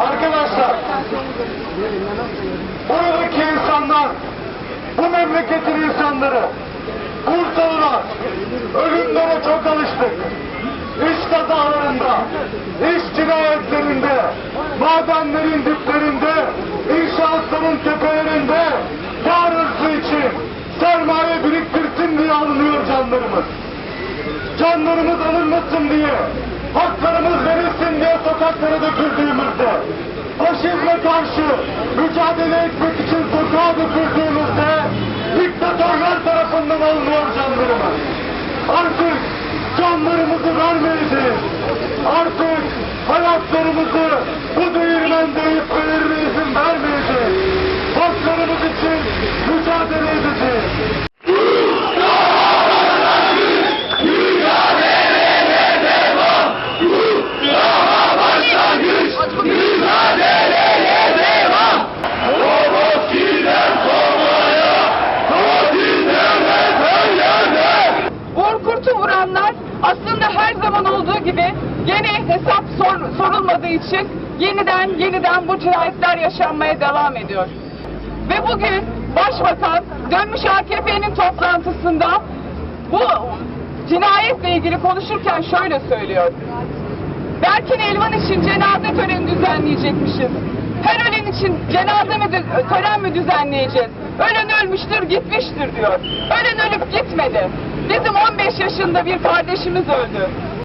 Arkadaşlar, buradaki insanlar, bu memleketin insanları, Bursalılar, ölümlere çok alıştık. İş kazalarında, iş cinayetlerinde, madenlerin diplerinde, inşaatların tepelerinde, kar için sermaye biriktirsin diye alınıyor canlarımız. Canlarımız alınmasın diye karşı mücadele etmek için sokağa döküldüğümüzde, diktatörler tarafından alınıyor canlarımız. Artık canlarımızı vermeyeceğiz. Gibi gene hesap sor- sorulmadığı için yeniden yeniden bu cinayetler yaşanmaya devam ediyor. Ve bugün Başbakan dönmüş AKP'nin toplantısında bu cinayetle ilgili konuşurken şöyle söylüyor. Berkin Elvan için cenaze töreni düzenleyecekmişiz. Her ölen için cenaze mi tören mi düzenleyeceğiz? Ölen ölmüştür gitmiştir diyor. Ölen ölüp gitmedi. Bizim 15 yaşında bir kardeşimiz öldü.